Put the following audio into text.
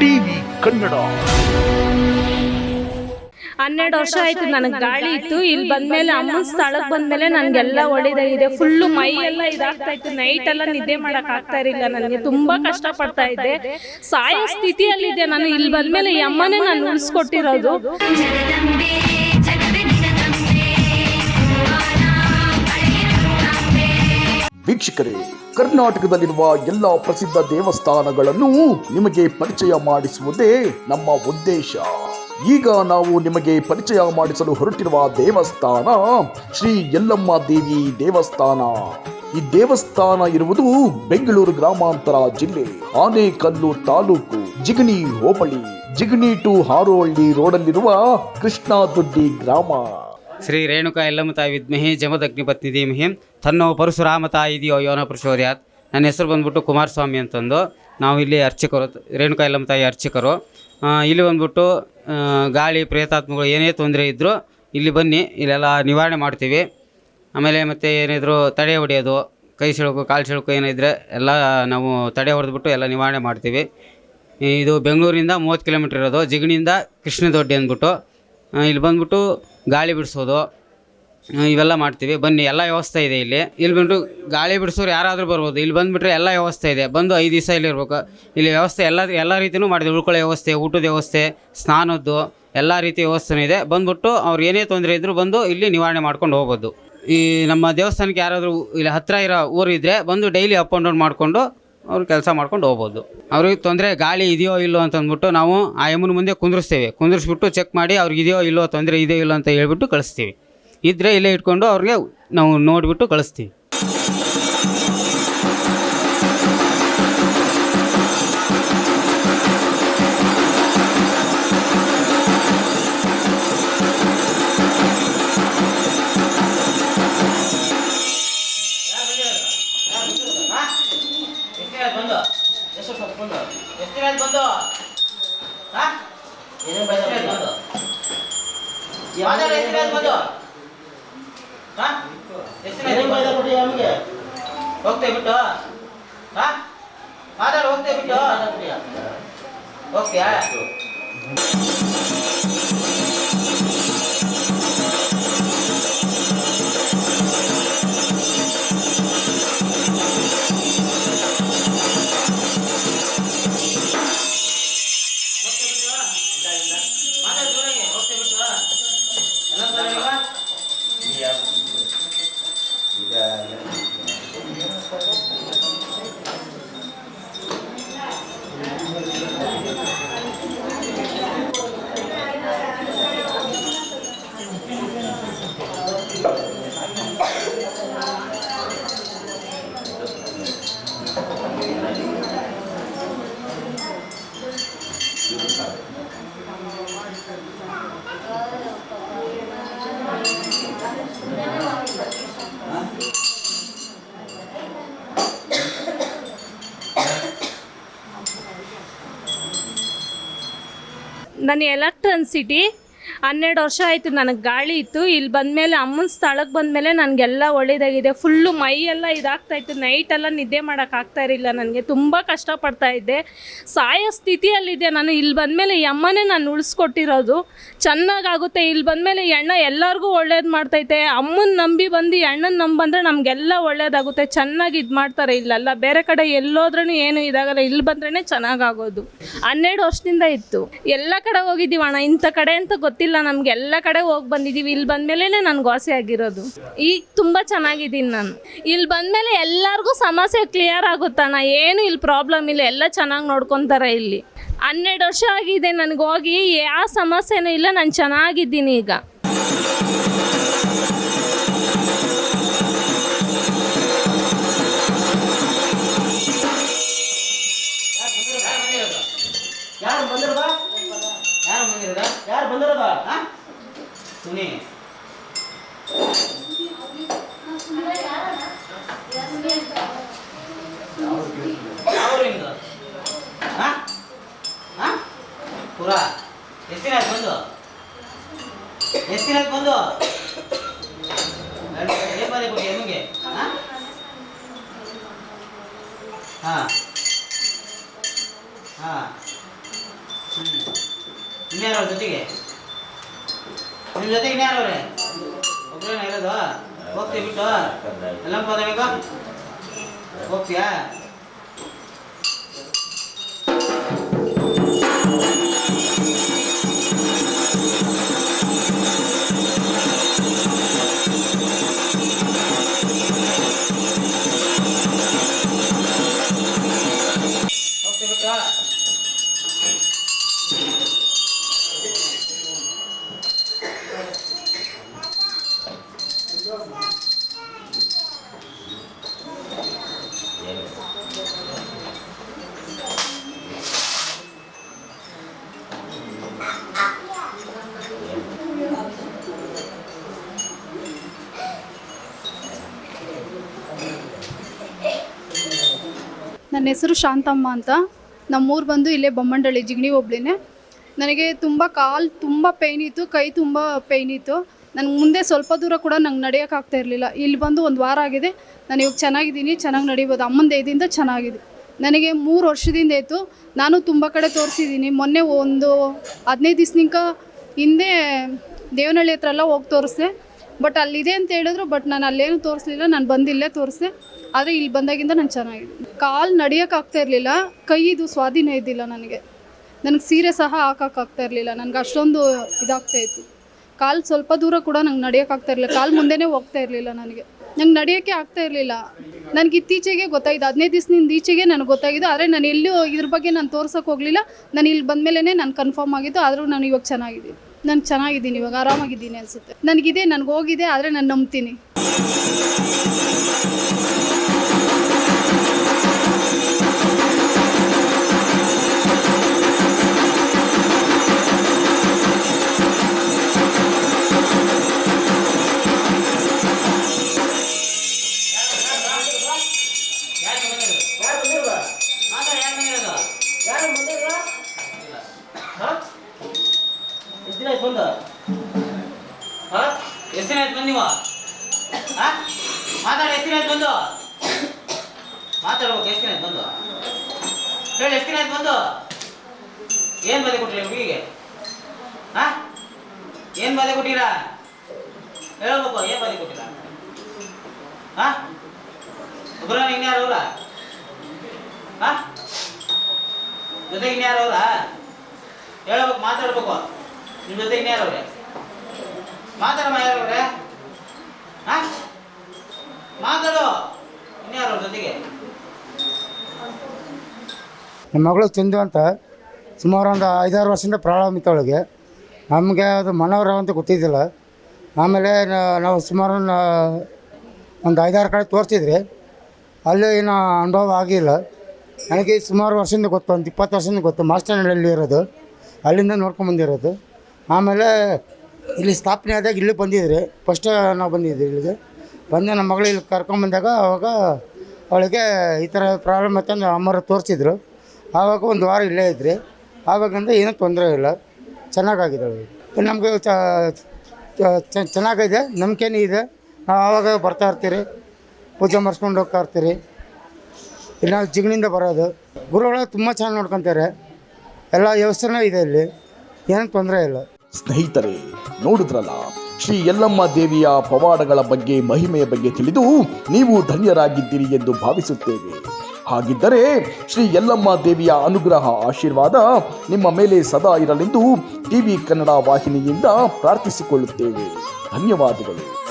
TV Kannada. ಹನ್ನೆರಡು ವರ್ಷ ಆಯ್ತು ನನಗೆ ಗಾಳಿ ಇತ್ತು. ಇಲ್ಲಿ ಬಂದ್ಮೇಲೆ ಅಮ್ಮನ ಸ್ಥಳಕ್ಕೆ ಬಂದ್ಮೇಲೆ ನನಗೆಲ್ಲ ಒಳ್ಳೇದಾಗಿದೆ ಫುಲ್ಲು ಮೈ ಎಲ್ಲ ಇದಾಗ್ತಾ ಇತ್ತು. ನೈಟ್ ಎಲ್ಲ ನಿದ್ದೆ ಮಾಡಕ್ ಆಗ್ತಾ ಇರಲಿಲ್ಲ ನನಗೆ. ತುಂಬಾ ಕಷ್ಟ ಪಡ್ತಾ ಇದ್ದೆ. ಸಾಯೋ ಸ್ಥಿತಿಯಲ್ಲಿದೆ ನಾನು. ಇಲ್ಲಿ ಬಂದ್ಮೇಲೆ ಈ ಅಮ್ಮನೇ ನಾನು ಉಳಿಸ್ಕೊಟ್ಟಿರೋದು. ವೀಕ್ಷಕರೇ ಕರ್ನಾಟಕದಲ್ಲಿರುವ ಎಲ್ಲ ಪ್ರಸಿದ್ಧ ದೇವಸ್ಥಾನಗಳನ್ನು ನಿಮಗೆ ಪರಿಚಯ ಮಾಡಿಸುವುದೇ ನಮ್ಮ ಉದ್ದೇಶ. ಈಗ ನಾವು ನಿಮಗೆ ಪರಿಚಯ ಮಾಡಿಸಲು ಹೊರಟಿರುವ ದೇವಸ್ಥಾನ ಶ್ರೀ ಯಲ್ಲಮ್ಮ ದೇವಿ ದೇವಸ್ಥಾನ. ಈ ದೇವಸ್ಥಾನ ಇರುವುದು ಬೆಂಗಳೂರು ಗ್ರಾಮಾಂತರ ಜಿಲ್ಲೆ ಆನೇಕಲ್ಲು ತಾಲೂಕು ಜಿಗಣಿ ಹೋಬಳಿ, ಜಿಗಣಿ ಟು ಹಾರೋಹಳ್ಳಿ ರೋಡಲ್ಲಿರುವ ಕೃಷ್ಣಾದುಡ್ಡಿ ಗ್ರಾಮ. ಶ್ರೀ ರೇಣುಕಾ ಎಲ್ಲಮ್ಮ ತಾಯಿ ವಿದ್ಮಹಿ ಜಮದಗ್ನಿ ಪತ್ನಿ ಧೀಮಹಿ. ತನ್ನೋ ಪರಶುರಾಮ ತಾಯಿ ಇದೆಯೋ ಯೋನ ಪ್ರಚೋರ್ಯಾತ್ ನನ್ನ ಹೆಸರು ಬಂದ್ಬಿಟ್ಟು ಕುಮಾರಸ್ವಾಮಿ ಅಂತಂದು. ನಾವು ಇಲ್ಲಿ ಅರ್ಚಕರು, ರೇಣುಕಾ ಎಲ್ಲಮ್ಮ ತಾಯಿ ಅರ್ಚಕರು ಇಲ್ಲಿ ಬಂದ್ಬಿಟ್ಟು ಗಾಳಿ, ಪ್ರೇತಾತ್ಮಗಳು ಏನೇ ತೊಂದರೆ ಇದ್ದರೂ ಇಲ್ಲಿ ಬನ್ನಿ, ಇಲ್ಲೆಲ್ಲ ನಿವಾರಣೆ ಮಾಡ್ತೀವಿ. ಆಮೇಲೆ ಮತ್ತು ಏನಿದ್ರು ತಡೆ ಹೊಡೆಯೋದು, ಕೈ ಸೆಳುಕು, ಕಾಲು ಸೆಳುಕು ಏನಿದ್ರೆ ಎಲ್ಲ ನಾವು ತಡೆ ಹೊಡೆದ್ಬಿಟ್ಟು ಎಲ್ಲ ನಿವಾರಣೆ ಮಾಡ್ತೀವಿ. ಇದು ಬೆಂಗಳೂರಿಂದ ಮೂವತ್ತು ಕಿಲೋಮೀಟ್ರ್ ಇರೋದು, ಜಿಗಣಿಯಿಂದ ಕೃಷ್ಣದೊಡ್ಡಿ ಅಂದ್ಬಿಟ್ಟು. ಇಲ್ಲಿ ಬಂದ್ಬಿಟ್ಟು ಗಾಳಿ ಬಿಡಿಸೋದು ಇವೆಲ್ಲ ಮಾಡ್ತೀವಿ. ಬನ್ನಿ, ಎಲ್ಲ ವ್ಯವಸ್ಥೆ ಇದೆ ಇಲ್ಲಿ. ಇಲ್ಲಿ ಬಂದು ಗಾಳಿ ಬಿಡಿಸೋರು ಯಾರಾದರೂ ಬರ್ಬೋದು. ಇಲ್ಲಿ ಬಂದುಬಿಟ್ರೆ ಎಲ್ಲ ವ್ಯವಸ್ಥೆ ಇದೆ. ಬಂದು ಐದು ದಿವಸ ಇಲ್ಲಿ ಇರ್ಬೇಕು. ಇಲ್ಲಿ ವ್ಯವಸ್ಥೆ ಎಲ್ಲ ಎಲ್ಲ ರೀತಿಯೂ ಮಾಡಿದೆ. ಉಳ್ಕೊಳ್ಳೋ ವ್ಯವಸ್ಥೆ, ಊಟದ ವ್ಯವಸ್ಥೆ, ಸ್ನಾನದ್ದು, ಎಲ್ಲ ರೀತಿ ವ್ಯವಸ್ಥೆನೂ ಇದೆ. ಬಂದ್ಬಿಟ್ಟು ಅವ್ರು ಏನೇ ತೊಂದರೆ ಇದ್ದರೂ ಬಂದು ಇಲ್ಲಿ ನಿವಾರಣೆ ಮಾಡ್ಕೊಂಡು ಹೋಗ್ಬೋದು ಈ ನಮ್ಮ ದೇವಸ್ಥಾನಕ್ಕೆ ಯಾರಾದರೂ ಇಲ್ಲಿ ಹತ್ತಿರ ಇರೋ ಊರಿದ್ದರೆ ಬಂದು ಡೈಲಿ ಅಪ್ ಆ್ಯಂಡ್ ಡೌನ್ ಮಾಡಿಕೊಂಡು ಅವ್ರು ಕೆಲಸ ಮಾಡ್ಕೊಂಡು ಹೋಗ್ಬೋದು. ಅವ್ರಿಗೆ ತೊಂದರೆ ಗಾಳಿ ಇದೆಯೋ ಇಲ್ಲೋ ಅಂತಂದ್ಬಿಟ್ಟು ನಾವು ಆ ಎಮ್ಮನ ಮುಂದೆ ಕುಂದಿರಿಸ್ತೇವೆ. ಕುಂದಿರಿಸ್ಬಿಟ್ಟು ಚೆಕ್ ಮಾಡಿ ಅವ್ರಿಗೆ ಇದೆಯೋ ಇಲ್ಲೋ ತೊಂದರೆ ಇದೆಯೋ ಇಲ್ಲೋ ಅಂತ ಹೇಳ್ಬಿಟ್ಟು ಕಳಿಸ್ತೀವಿ. ಇದ್ದರೆ ಇಲ್ಲೇ ಇಟ್ಕೊಂಡು ಅವ್ರಿಗೆ ನಾವು ನೋಡಿಬಿಟ್ಟು ಕಳಿಸ್ತೀವಿ. ಹೋಗ್ತೇ ಬಿಟ್ಟು ಮಾತಾಡ ಹೋಗ್ತೇ ಬಿಟ್ಟು ಹೋಗ್ತೀಯಾ ನನ್ನ ಎಲೆಕ್ಟ್ರನ್ ಸಿಟಿ ಹನ್ನೆರಡು ವರ್ಷ ಆಯಿತು ನನಗೆ ಗಾಳಿ ಇತ್ತು. ಇಲ್ಲಿ ಬಂದಮೇಲೆ ಅಮ್ಮನ ಸ್ಥಳಕ್ಕೆ ಬಂದಮೇಲೆ ನನಗೆಲ್ಲ ಒಳ್ಳೇದಾಗಿದೆ. ಫುಲ್ಲು ಮೈ ಎಲ್ಲ ಇದಾಗ್ತಾ ಇತ್ತು. ನೈಟೆಲ್ಲ ನಿದ್ದೆ ಮಾಡೋಕ್ಕಾಗ್ತಾ ಇರಲಿಲ್ಲ ನನಗೆ. ತುಂಬ ಕಷ್ಟಪಡ್ತಾ ಇದ್ದೆ. ಸಾಯೋ ಸ್ಥಿತಿಯಲ್ಲಿದೆ ನಾನು. ಇಲ್ಲಿ ಬಂದಮೇಲೆ ಈ ಅಮ್ಮನೇ ನಾನು ಉಳಿಸ್ಕೊಟ್ಟಿರೋದು. ಚೆನ್ನಾಗಾಗುತ್ತೆ. ಇಲ್ಲಿ ಬಂದಮೇಲೆ ಎಣ್ಣ ಎಲ್ಲರಿಗೂ ಒಳ್ಳೇದು ಮಾಡ್ತೈತೆ. ಅಮ್ಮನ ನಂಬಿ ಬಂದು ಎಣ್ಣನ ನಂಬಂದ್ರೆ ನಮಗೆಲ್ಲ ಒಳ್ಳೇದಾಗುತ್ತೆ. ಚೆನ್ನಾಗಿ ಇದು ಮಾಡ್ತಾರೆ ಇಲ್ಲೆಲ್ಲ. ಬೇರೆ ಕಡೆ ಎಲ್ಲೋದ್ರೂ ಏನು ಇದಾಗಲ್ಲ. ಇಲ್ಲಿ ಬಂದ್ರೇ ಚೆನ್ನಾಗಾಗೋದು ಹನ್ನೆರಡು ವರ್ಷದಿಂದ ಇತ್ತು. ಎಲ್ಲ ಕಡೆ ಹೋಗಿದ್ದೀವಣ್ಣ. ಇಂಥ ಕಡೆ ಅಂತ ಗೊತ್ತಿಲ್ಲ. ನಮ್ಗೆ ಎಲ್ಲ ಕಡೆ ಹೋಗಿ ಬಂದಿದ್ದೀವಿ ಇಲ್ಲಿ ಬಂದ್ಮೇಲೆ ನನ್ಗೆ ವಾಸಿ ಆಗಿರೋದು. ಈಗ ತುಂಬ ಚೆನ್ನಾಗಿದ್ದೀನಿ ನಾನು. ಇಲ್ಲಿ ಬಂದಮೇಲೆ ಎಲ್ಲರಿಗೂ ಸಮಸ್ಯೆ ಕ್ಲಿಯರ್ ಆಗುತ್ತಣ್ಣ ಏನು ಇಲ್ಲಿ ಪ್ರಾಬ್ಲಮ್ ಇಲ್ಲ. ಎಲ್ಲ ಚೆನ್ನಾಗಿ ನೋಡ್ಕೊತಾರೆ ಇಲ್ಲಿ. ಹನ್ನೆರಡು ವರ್ಷ ಆಗಿದೆ ನನಗೆ ಹೋಗಿ. ಯಾವ ಸಮಸ್ಯೆನೂ ಇಲ್ಲ, ನಾನು ಚೆನ್ನಾಗಿದ್ದೀನಿ ಈಗ. ಹಾ ಹಾ ಇನ್ಯಾರು ಅವ್ರ ಜೊತೆಗೆ ನಿಮ್ಮ ಜೊತೆಗೆ ಇನ್ಯಾರು ಅವ್ರೆ ಒಬ್ಬರೇನ ಇರೋದು ಹೋಗ್ತೀವಿ ಬಿಟ್ಟು ಎಲ್ಲ ಹೋದಬೇಕು ಹೋಗ್ತೀಯಾ ನನ್ನ ಹೆಸರು ಶಾಂತಮ್ಮ ಅಂತ. ನಮ್ಮೂರು ಬಂದು ಇಲ್ಲೇ ಬೊಮ್ಮಂಡಳ್ಳಿ ಜಿಗಣಿ ಹೋಬ್ಳಿನೇ. ನನಗೆ ತುಂಬ ಕಾಲು ತುಂಬ ಪೇಯ್ನ್ ಇತ್ತು, ಕೈ ತುಂಬ ಪೇಯ್ನ್ ಇತ್ತು. ನನಗೆ ಮುಂದೆ ಸ್ವಲ್ಪ ದೂರ ಕೂಡ ನಂಗೆ ನಡೆಯೋಕ್ಕಾಗ್ತಾ ಇರಲಿಲ್ಲ. ಇಲ್ಲಿ ಬಂದು ಒಂದು ವಾರ ಆಗಿದೆ. ನಾನು ಇವಾಗ ಚೆನ್ನಾಗಿದ್ದೀನಿ, ಚೆನ್ನಾಗಿ ನಡೀಬೋದು. ಅಮ್ಮನ ದಯದಿಂದ ಚೆನ್ನಾಗಿದೆ. ನನಗೆ ಮೂರು ವರ್ಷದಿಂದ ಇತ್ತು ನಾನು ತುಂಬ ಕಡೆ ತೋರಿಸಿದ್ದೀನಿ. ಮೊನ್ನೆ ಒಂದು ಹದಿನೈದು ದಿವ್ಸನಿಂಕ ಹಿಂದೆ ದೇವನಹಳ್ಳಿ ಹತ್ರ ಎಲ್ಲ ಹೋಗಿ ತೋರಿಸ್ದೆ. ಬಟ್ ಅಲ್ಲಿದೆ ಅಂತ ಹೇಳಿದ್ರು, ಬಟ್ ನಾನು ಅಲ್ಲೇನು ತೋರಿಸ್ಲಿಲ್ಲ. ನಾನು ಬಂದಿಲ್ಲೇ ತೋರಿಸ್ದೆ. ಆದರೆ ಇಲ್ಲಿ ಬಂದಾಗಿಂದ ನಾನು ಚೆನ್ನಾಗಿದೆ ಕಾಲು ನಡಿಯೋಕ್ಕಾಗ್ತಾ ಇರಲಿಲ್ಲ. ಕೈಯಿದು ಸ್ವಾಧೀನ ಇದ್ದಿಲ್ಲ ನನಗೆ. ನನಗೆ ಸೀರೆ ಸಹ ಹಾಕೋಕ್ಕಾಗ್ತಾ ಇರಲಿಲ್ಲ. ನನಗೆ ಅಷ್ಟೊಂದು ಇದಾಗ್ತಾ ಇತ್ತು. ಕಾಲು ಸ್ವಲ್ಪ ದೂರ ಕೂಡ ನಂಗೆ ನಡೆಯೋಕ್ಕಾಗ್ತಾ ಇರಲಿಲ್ಲ. ಕಾಲು ಮುಂದೆನೇ ಹೋಗ್ತಾ ಇರಲಿಲ್ಲ ನನಗೆ. ನಂಗೆ ನಡೆಯೋಕ್ಕೆ ಆಗ್ತಾ ಇರಲಿಲ್ಲ. ನನಗೆ ಇತ್ತೀಚೆಗೆ ಗೊತ್ತಾಯಿತು. ಹದಿನೈದು ದಿವಸದಿಂದ ಈಚೆಗೆ ನನಗೆ ಗೊತ್ತಾಗಿದೆ ಆದರೆ ನಾನು ಎಲ್ಲೂ ಇದ್ರ ಬಗ್ಗೆ ನಾನು ತೋರ್ಸೋಕೆ ಹೋಗಲಿಲ್ಲ. ನಾನು ಇಲ್ಲಿ ಬಂದಮೇಲೆ ನಾನು ಕನ್ಫರ್ಮ್ ಆಗಿದ್ದು. ಆದರೂ ನಾನು ಇವಾಗ ಚೆನ್ನಾಗಿದ್ದೀನಿ. ನಾನು ಚೆನ್ನಾಗಿದ್ದೀನಿ ಇವಾಗ ಆರಾಮಾಗಿದ್ದೀನಿ ಅನಿಸುತ್ತೆ. ನನಗಿದೆ ನನಗೆ ಹೋಗಿದೆ ಆದರೆ ನಾನು ನಂಬ್ತೀನಿ. ಎಷ್ಟು ಆಯ್ತು ಬಂದು? ಹಾ? ಎಷ್ಟು ದಿನ ಆಯ್ತು ಬಂದು ನೀವು? ಹಾ? ಮಾತಾಡಿ, ಎಷ್ಟು ಆಯ್ತು ಬಂದು? ಮಾತಾಡ್ಬೇಕು, ಎಷ್ಟು ದಿನ ಆಯ್ತು ಬಂದು? ಹೇಳಿ, ಎಷ್ಟು ದಿನ ಆಯ್ತು ಬಂದು? ಏನು ಬಾಧೆ ಕೊಟ್ಟಿಲ್ಲ ಹುಡುಗಿಗೆ ಹಾ? ಏನು ಬಾಧೆ ಕೊಟ್ಟಿರಾ ಹೇಳ್ಬೇಕು, ಏನು ಬಾಧೆ ಕೊಟ್ಟಿಲ್ಲ? ಹಾ? ಒಬ್ಬರ ಇನ್ಯಾರು ಅವ್ರ ಹಾ? ಜೊತೆಗೆ ಇನ್ಯಾರು ಅವ್ರ ಹೇಳ್ಬೇಕು, ಮಾತಾಡ್ಬೇಕು. ನಿಮ್ಮ ಜೊತೆ ಇನ್ಯಾರವ್ರೆ ಮಾತಾಡಮ್ಮ ಮಾತಾಡು ಇನ್ಯಾರವ್ರ ಜೊತೆಗೆ? ನಮ್ಮ ಮಗಳು ತಿಂದು ಅಂತ ಸುಮಾರು ಒಂದು ಐದಾರು ವರ್ಷದಿಂದ ಪ್ರಾಬ್ಲಮ್ ನಮಗೆ ಅದು ಮನೋರ ಅಂತ ಗೊತ್ತಿದ್ದಿಲ್ಲ. ಆಮೇಲೆ ನಾವು ಸುಮಾರು ಒಂದು ಐದಾರು ಕಡೆ ತೋರಿಸಿದ್ರಿ. ಅಲ್ಲಿ ಏನೋ ಅನುಭವ ಆಗಿಲ್ಲ. ನನಗೆ ಸುಮಾರು ವರ್ಷದಿಂದ ಗೊತ್ತು, ಒಂದು ಇಪ್ಪತ್ತು ವರ್ಷದಿಂದ ಗೊತ್ತು. ಮಾಸ್ಟರ್ನಲ್ಲಿ ಇರೋದು ಅಲ್ಲಿಂದ ನೋಡ್ಕೊಂಡು ಬಂದಿರೋದು. ಆಮೇಲೆ ಇಲ್ಲಿ ಸ್ಥಾಪನೆ ಆದಾಗ ಇಲ್ಲಿ ಬಂದಿದ್ರಿ. ಫಸ್ಟ್ ನಾವು ಬಂದಿದ್ವಿ ಇಲ್ಲಿಗೆ. ಬಂದು ನಮ್ಮ ಮಗಳು ಇಲ್ಲಿ ಕರ್ಕೊಂಬಂದಾಗ ಅವಾಗ ಅವಳಿಗೆ ಈ ಥರ ಪ್ರಾಬ್ಲಮ್ ಅಂತ ಅಮ್ಮರು ತೋರಿಸಿದ್ರು. ಆವಾಗ ಒಂದು ವಾರ ಇಲ್ಲೇ ಇದ್ರಿ. ಆವಾಗಿಂದ ಏನೂ ತೊಂದರೆ ಇಲ್ಲ. ಚೆನ್ನಾಗಾಗಿದೆ ಅವಳಿಗೆ ನಮಗೆ ಚೆನ್ನಾಗಿದೆ. ನಂಬಿಕೆನೂ ಇದೆ. ನಾವು ಆವಾಗ ಬರ್ತಾ ಇರ್ತೀರಿ. ಪೂಜೆ ಮಾಡಿಸ್ಕೊಂಡು ಹೋಗ್ತಾ ಇರ್ತೀರಿ. ಇಲ್ಲ ಜಿಗಣಿಂದ ಬರೋದು. ಗುರುಗಳು ತುಂಬ ಚೆನ್ನಾಗಿ ನೋಡ್ಕೊತಾರೆ. ಎಲ್ಲ ವ್ಯವಸ್ಥೆನೂ ಇದೆ ಇಲ್ಲಿ. ಏನೂ ತೊಂದರೆ ಇಲ್ಲ. ಸ್ನೇಹಿತರೆ, ನೋಡಿದ್ರಲ್ಲ, ಶ್ರೀ ಯಲ್ಲಮ್ಮ ದೇವಿಯ ಪವಾಡಗಳ ಬಗ್ಗೆ, ಮಹಿಮೆಯ ಬಗ್ಗೆ ತಿಳಿದು ನೀವು ಧನ್ಯರಾಗಿದ್ದೀರಿ ಎಂದು ಭಾವಿಸುತ್ತೇವೆ. ಹಾಗಿದ್ದರೆ, ಶ್ರೀ ಯಲ್ಲಮ್ಮ ದೇವಿಯ ಅನುಗ್ರಹ, ಆಶೀರ್ವಾದ ನಿಮ್ಮ ಮೇಲೆ ಸದಾ ಇರಲೆಂದು ಟಿವಿ ಕನ್ನಡ ವಾಹಿನಿಯಿಂದ ಪ್ರಾರ್ಥಿಸಿಕೊಳ್ಳುತ್ತೇವೆ. ಧನ್ಯವಾದಗಳು.